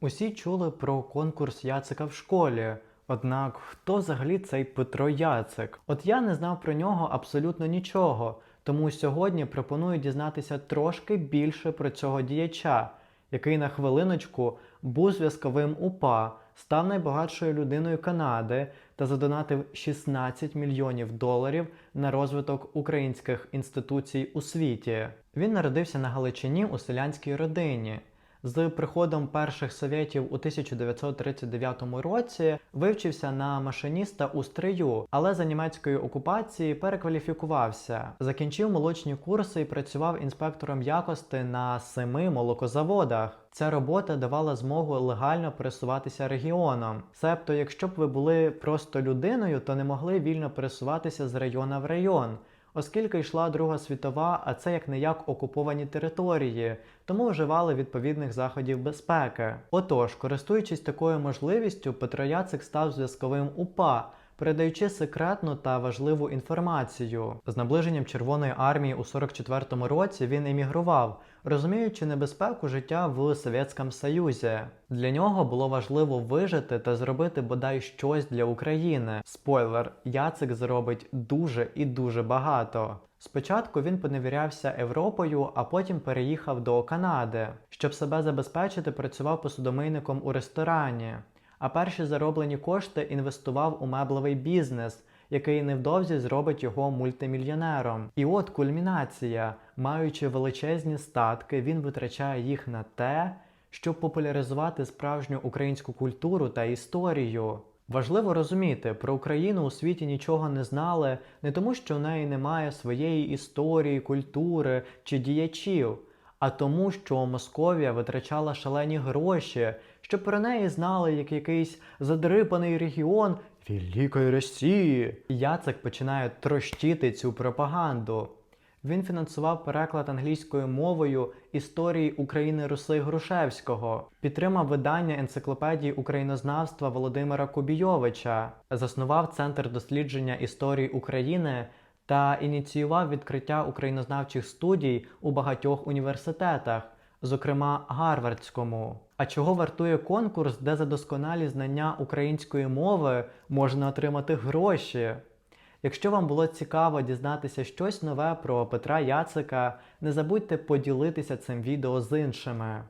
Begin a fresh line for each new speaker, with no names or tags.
Усі чули про конкурс Яцика в школі. Однак, хто взагалі цей Петро Яцик? От я не знав про нього абсолютно нічого, тому сьогодні пропоную дізнатися трошки більше про цього діяча, який на хвилиночку був зв'язковим УПА, став найбагатшою людиною Канади та задонатив 16 мільйонів доларів на розвиток українських інституцій у світі. Він народився на Галичині у селянській родині. З приходом перших совєтів у 1939 році вивчився на машиніста у стрию, але за німецької окупації перекваліфікувався. Закінчив молочні курси і працював інспектором якості на семи молокозаводах. Ця робота давала змогу легально пересуватися регіоном. Себто, якщо б ви були просто людиною, то не могли вільно пересуватися з району в район. Оскільки йшла Друга світова, а це як не як окуповані території, тому вживали відповідних заходів безпеки. Отож, користуючись такою можливістю, Петро Яцик став зв'язковим УПА, передаючи секретну та важливу інформацію. З наближенням Червоної армії у 44-му році він емігрував, розуміючи небезпеку життя в Совєтському Союзі. Для нього було важливо вижити та зробити бодай щось для України. Спойлер, Яцик зробить дуже і дуже багато. Спочатку він поневірявся Європою, а потім переїхав до Канади. Щоб себе забезпечити, працював посудомийником у ресторані. А перші зароблені кошти інвестував у меблевий бізнес, який невдовзі зробить його мультимільйонером. І от кульмінація, маючи величезні статки, він витрачає їх на те, щоб популяризувати справжню українську культуру та історію. Важливо розуміти, про Україну у світі нічого не знали не тому, що в неї немає своєї історії, культури чи діячів, а тому, що Московія витрачала шалені гроші, щоб про неї знали як якийсь задрипаний регіон Великої Росії. Яцек починає трощити цю пропаганду. Він фінансував переклад англійською мовою історії України Руси Грушевського, підтримав видання енциклопедії українознавства Володимира Кубійовича, заснував Центр дослідження історії України та ініціював відкриття українознавчих студій у багатьох університетах, зокрема Гарвардському. А чого вартує конкурс, де за досконалі знання української мови можна отримати гроші? Якщо вам було цікаво дізнатися щось нове про Петра Яцика, не забудьте поділитися цим відео з іншими.